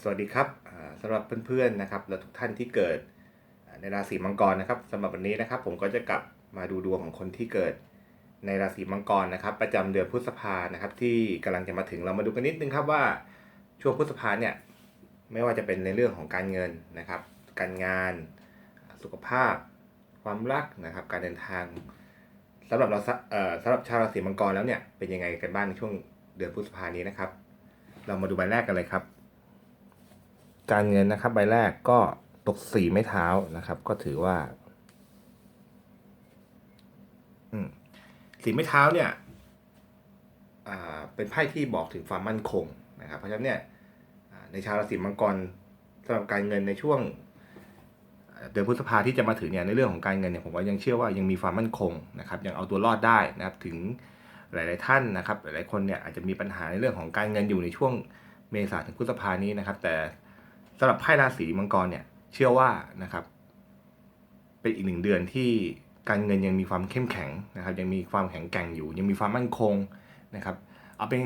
สวัสดีครับอ่าสำหรับเพื่อนๆนะครับและทุกท่านที่เกิดในราศีมังกรนะครับสำหรับวันนี้นะครับ ผมก็จะกลับมาดูดวงของคนที่เกิดในราศีมังกรนะครับ ประจำเดือนพฤษภานะครับ ที่กำลังจะมาถึงเรามาดูกันนิดนึงครับว่าช่วงพฤษภาเนี่ยไม่ว่าจะเป็นในเรื่องของการเงินนะครับ การงานสุขภาพ ความรักนะครับ การเดินทางสำหรับเราเสำหรับชาวราศีมังกรแล้วเนี่ยเป็นยังไงกันบ้างในช่วงเดือนพฤษภานี้นะครับ เรามาดูใบแรกกันเลยครับ การเงินนะครับ ใบแรกก็ตกสีไม้เท้านะครับ ก็ถือว่าสีไม้เท้าเนี่ยเป็นไพ่ที่บอกถึงความมั่นคงนะครับ เพราะฉะนั้นเนี่ยในชาวราศีมังกรสำหรับการเงินในช่วงเดือนพฤษภาที่จะมาถึงเนี่ยในเรื่องของการเงินเนี่ยผมว่ายังเชื่อว่ายังมีความมั่นคงนะครับ ยังเอาตัวรอดได้นะครับถึงหลาย ๆ ท่านนะครับ หลายๆคนเนี่ยอาจจะมีปัญหาในเรื่องของการเงินอยู่ในช่วงเมษาถึงพฤษภานี้นะครับ แต่ สำหรับไพ่ราศีมังกรเนี่ย เชื่อว่านะครับ เป็นอีกหนึ่งเดือนที่การเงินยังมีความเข้มแข็งนะครับ ยังมีความแข็งแกร่งอยู่ ยังมีความมั่นคงนะครับ เอาเป็น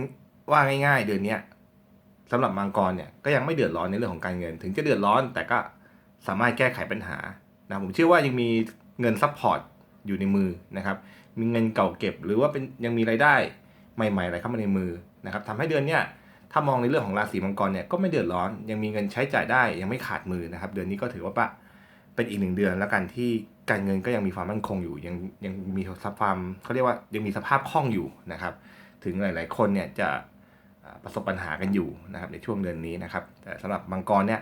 ว่าง่าย ๆ เดือนนี้ยสำหรับมังกรเนี่ยก็ยังไม่เดือดร้อนในเรื่องของการเงิน ถึงจะเดือดร้อนแต่ก็สามารถแก้ไขปัญหานะผมเชื่อว่ายังมีเงินซัพพอร์ตอยู่ในมือนะครับ มีเงินเก่าเก็บหรือว่าเป็นยังมีรายได้ใหม่ๆอะไรเข้ามาในมือนะครับทำให้เดือนเนี้ย ถ้ามองในเรื่องของราศีมังกรเนี่ยก็ไม่เดือดร้อน ยังมีเงินใช้จ่ายได้ยังไม่ขาดมือนะครับ เดือนนี้ก็ถือว่าปะเป็นอีกหนึ่งเดือนแล้วกันที่การเงินก็ยังมีความมั่นคงอยู่ ยังยังมีสภาพเขาเรียกว่ายังมีสภาพคล่องอยู่นะครับ ถึงหลาย ๆ คนเนี่ยจะประสบปัญหากันอยู่นะครับในช่วงเดือนนี้นะครับ แต่สำหรับมังกรเนี่ย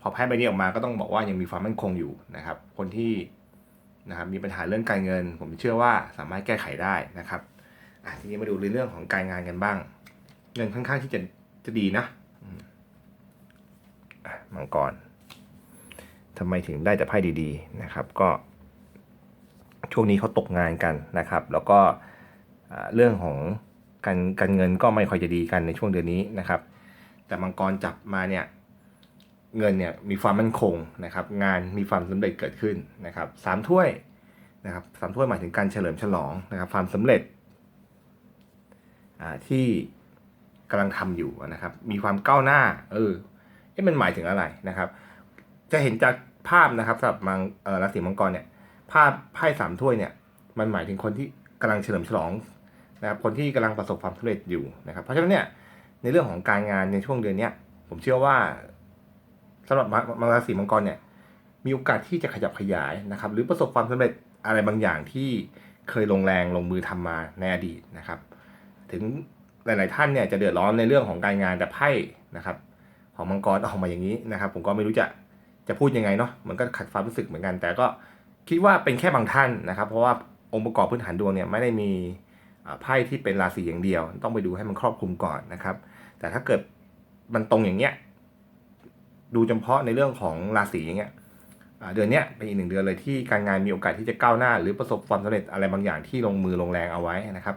พอแพ้ใบนี้ออกมาก็ต้องบอกว่ายังมีความมั่นคงอยู่นะครับ คนที่นะครับมีปัญหาเรื่องการเงิน ผมเชื่อว่าสามารถแก้ไขได้นะครับทีนี้มาดูในเรื่องของการงานกันบ้าง เงินค่อนข้างที่จะจะดีนะมังกรทำไมถึงได้แต่ไพ่ดีๆนะครับ ก็ ช่วงนี้เขาตกงานกันนะครับ แล้วก็เรื่องของการการเงินก็ไม่ค่อยจะดีกันในช่วงเดือนนี้นะครับ แต่มังกรจับมาเนี่ยเงินเนี่ยมีความมั่นคงนะครับ งานมีความสำเร็จเกิดขึ้นนะครับสามถ้วยนะครับสามถ้วยหมายถึงการเฉลิมฉลองนะครับ ความสำเร็จที่ กำลังทำอยู่นะครับ มีความก้าวหน้า เออเอ๊ะมันหมายถึงอะไรนะครับ จะเห็นจากภาพนะครับสำหรับมังเออราศีมังกรเนี่ย ภาพไพ่สามถ้วยเนี่ย มันหมายถึงคนที่กำลังเฉลิมฉลองนะครับ คนที่กำลังประสบความสำเร็จอยู่นะครับ เพราะฉะนั้นเนี่ยในเรื่องของการงานในช่วงเดือนเนี้ยผมเชื่อว่าสำหรับมังมังราศีมังกรเนี่ย มีโอกาสที่จะขยับขยายนะครับ หรือประสบความสำเร็จอะไรบางอย่างที่เคยลงแรงลงมือทำมาในอดีตนะครับ ถึง หลาย ๆ ท่านเนี่ยจะเดือดร้อนในเรื่องของการงานแต่ไพ่นะครับ ของมังกรออกมาอย่างนี้นะครับ ผมก็ไม่รู้จะจะพูดยังไงเนาะมันก็ขัดความรู้สึกเหมือนกัน แต่ก็คิดว่าเป็นแค่บางท่านนะครับ เพราะว่าองค์ประกอบพื้นฐานดวงเนี่ยไม่ได้มีไพ่ที่เป็นราศีอย่างเดียว ต้องไปดูให้มันครอบคลุมก่อนนะครับ แต่ถ้าเกิดมันตรงอย่างเงี้ยดูเฉพาะในเรื่องของราศีอย่างเงี้ยเดือนเนี้ยเป็นอีกหนึ่งเดือนเลยที่การงานมีโอกาสที่จะก้าวหน้า หรือประสบความสำเร็จอะไรบางอย่างที่ลงมือลงแรงเอาไว้นะครับ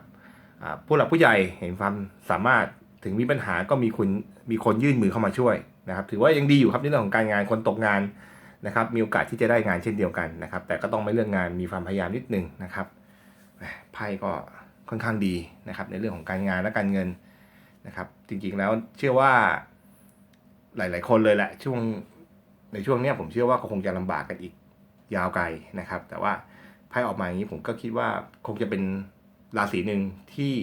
ผู้หลักผู้ใหญ่เห็นความสามารถถึงมีปัญหาก็มีคุณมีคนยื่นมือเข้ามาช่วยนะครับ ถือว่ายังดีอยู่ครับในเรื่องของการงานคนตกงานนะครับ มีโอกาสที่จะได้งานเช่นเดียวกันนะครับ แต่ก็ต้องไม่เลือกงานมีความพยายามนิดนึงนะครับไพ่ก็ค่อนข้างดีนะครับ ในเรื่องของการงานและการเงินนะครับ จริงๆแล้วเชื่อว่าหลาย ๆ คนเลยแหละช่วงในช่วงนี้ผมเชื่อว่าก็คงจะลำบากกันอีกยาวไกลนะครับ แต่ว่าไพ่ออกมาอย่างนี้ผมก็คิดว่าคงจะเป็น ราศีหนึ่งที่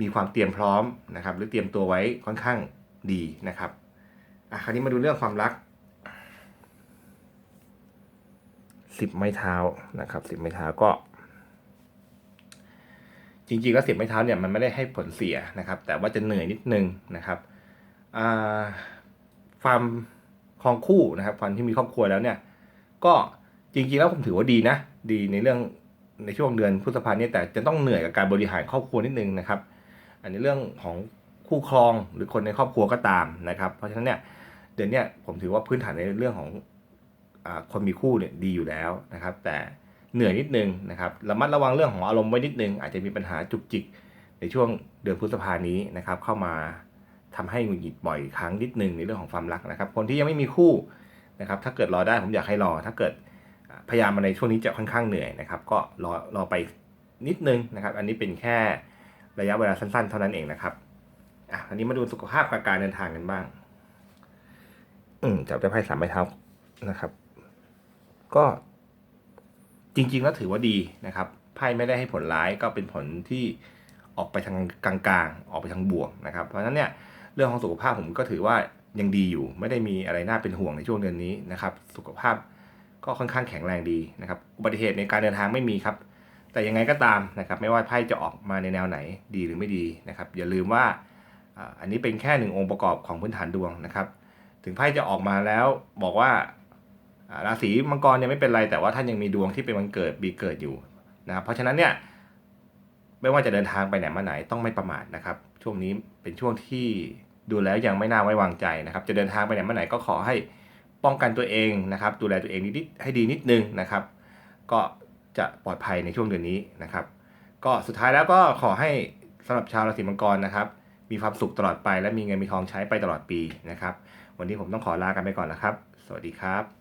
มีความเตรียมพร้อมนะครับ หรือเตรียมตัวไว้ค่อนข้างดีนะครับอะคราวนี้มาดูเรื่องความรักสิบไม้เท้านะครับสิบไม้เท้าก็ จริงๆแล้วสิบไม้เท้าเนี่ยมันไม่ได้ให้ผลเสียนะครับ แต่ว่าจะเหนื่อยนิดนึงนะครับอ่าความคองคู่นะครับความที่มีครอบครัวแล้วเนี่ย ก็จริงๆแล้วผมถือว่าดีนะ ดีในเรื่อง ในช่วงเดือนพฤษภาเนี่ยแต่จะต้องเหนื่อยกับการบริหารครอบครัวนิดนึงนะครับ อันนี้เรื่องของคู่ครองหรือคนในครอบครัวก็ตามนะครับ เพราะฉะนั้นเนี่ยเดือนเนี้ยผมถือว่าพื้นฐานในเรื่องของอคนมีคู่เนี่ยดีอยู่แล้วนะครับ แต่เหนื่อยนิดนึงนะครับระมัดระวังเรื่องของอารมณ์ไว้นิดนึง อาจจะมีปัญหาจุกจิกในช่วงเดือนพฤษภานี้นะครับ เข้ามาทำให้หงุดหงิดบ่อยครั้งนิดนึงในเรื่องของความรักนะครับ คนที่ยังไม่มีคู่นะครับ ถ้าเกิดรอได้ผมอยากให้รอ ถ้าเกิด พยายามมาในช่วงนี้จะค่อนข้างเหนื่อยนะครับ ก็รอรอไปนิดนึงนะครับ อันนี้เป็นแค่ระยะเวลาสั้นๆ เท่านั้นเองนะครับอะอันนี้มาดูสุขภาพกับการเดินทางกันบ้าง อืมจับได้ไพ่สามใบเท้านะครับ ก็จริงๆแล้วถือว่าดีนะครับไพ่ไม่ได้ให้ผลร้ายก็เป็นผลที่ออกไปทางกลางๆ ออกไปทางบวกนะครับ เพราะฉะนั้นเนี่ยเรื่องของสุขภาพผมก็ถือว่ายังดีอยู่ ไม่ได้มีอะไรน่าเป็นห่วงในช่วงเดือนนี้นะครับ สุขภาพ ก็ค่อนข้างแข็งแรงดีนะครับอุบัติเหตุในการเดินทางไม่มีครับ แต่ยังไงก็ตามนะครับไม่ว่าไพ่จะออกมาในแนวไหนดีหรือไม่ดีนะครับอย่าลืมว่าอันนี้เป็นแค่หนึ่งองค์ประกอบของพื้นฐานดวงนะครับ ถึงไพ่จะออกมาแล้วบอกว่าอ่าราศีมังกรเนี่ยไม่เป็นไรแต่ว่าท่านยังมีดวงที่เป็นวันเกิดปีเกิดอยู่นะครับเพราะฉะนั้นเนี่ยไม่ว่าจะเดินทางไปไหนมาไหนต้องไม่ประมาทนะครับ ช่วงนี้เป็นช่วงที่ดูแล้วยังไม่น่าไว้วางใจนะครับ จะเดินทางไปไหนมาไหนก็ขอให้ ป้องกันตัวเองนะครับ ดูแลตัวเองนิดๆให้ดีนิดนึงนะครับ ก็จะปลอดภัยในช่วงเดือนนี้นะครับ ก็สุดท้ายแล้วก็ขอให้สำหรับชาวราศีมังกรนะครับ มีความสุขตลอดไปและมีเงินมีทองใช้ไปตลอดปีนะครับ วันนี้ผมต้องขอลากันไปก่อนนะครับ สวัสดีครับ